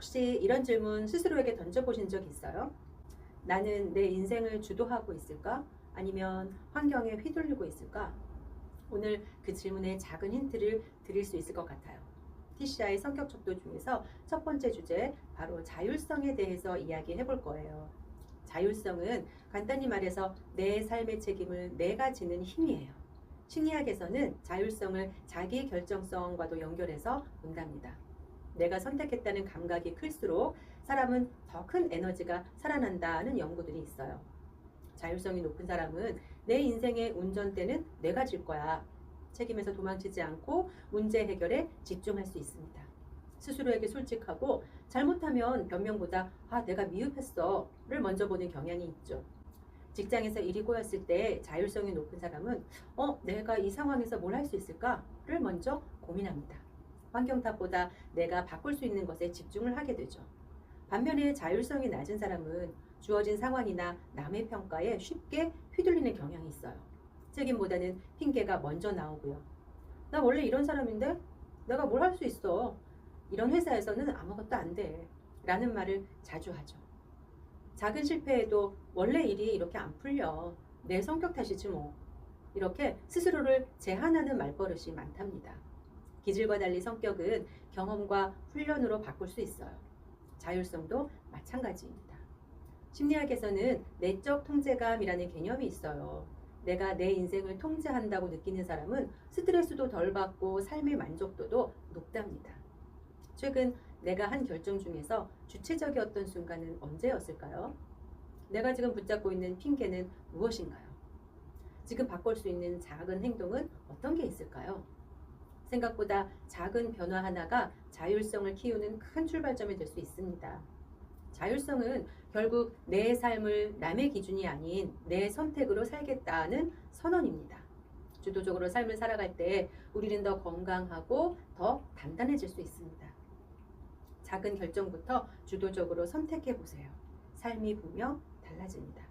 혹시 이런 질문 스스로에게 던져보신 적 있어요? 나는 내 인생을 주도하고 있을까? 아니면 환경에 휘둘리고 있을까? 오늘 그 질문에 작은 힌트를 드릴 수 있을 것 같아요. TCI 성격 척도 중에서 첫 번째 주제, 바로 자율성에 대해서 이야기해 볼 거예요. 자율성은 간단히 말해서 내 삶의 책임을 내가 지는 힘이에요. 심리학에서는 자율성을 자기 결정성과도 연결해서 본답니다. 내가 선택했다는 감각이 클수록 사람은 더 큰 에너지가 살아난다는 연구들이 있어요. 자율성이 높은 사람은 내 인생의 운전대는 내가 질 거야. 책임에서 도망치지 않고 문제 해결에 집중할 수 있습니다. 스스로에게 솔직하고 잘못하면 변명보다 아 내가 미흡했어를 먼저 보는 경향이 있죠. 직장에서 일이 꼬였을 때 자율성이 높은 사람은 어 내가 이 상황에서 뭘 할 수 있을까를 먼저 고민합니다. 환경 탓보다 내가 바꿀 수 있는 것에 집중을 하게 되죠. 반면에 자율성이 낮은 사람은 주어진 상황이나 남의 평가에 쉽게 휘둘리는 경향이 있어요. 책임보다는 핑계가 먼저 나오고요. 나 원래 이런 사람인데 내가 뭘 할 수 있어. 이런 회사에서는 아무것도 안 돼. 라는 말을 자주 하죠. 작은 실패에도 원래 일이 이렇게 안 풀려. 내 성격 탓이지 뭐. 이렇게 스스로를 제한하는 말버릇이 많답니다. 기질과 달리 성격은 경험과 훈련으로 바꿀 수 있어요. 자율성도 마찬가지입니다. 심리학에서는 내적 통제감이라는 개념이 있어요. 내가 내 인생을 통제한다고 느끼는 사람은 스트레스도 덜 받고 삶의 만족도도 높답니다. 최근 내가 한 결정 중에서 주체적이었던 순간은 언제였을까요? 내가 지금 붙잡고 있는 핑계는 무엇인가요? 지금 바꿀 수 있는 작은 행동은 어떤 게 있을까요? 생각보다 작은 변화 하나가 자율성을 키우는 큰 출발점이 될 수 있습니다. 자율성은 결국 내 삶을 남의 기준이 아닌 내 선택으로 살겠다는 선언입니다. 주도적으로 삶을 살아갈 때 우리는 더 건강하고 더 단단해질 수 있습니다. 작은 결정부터 주도적으로 선택해 보세요. 삶이 분명 달라집니다.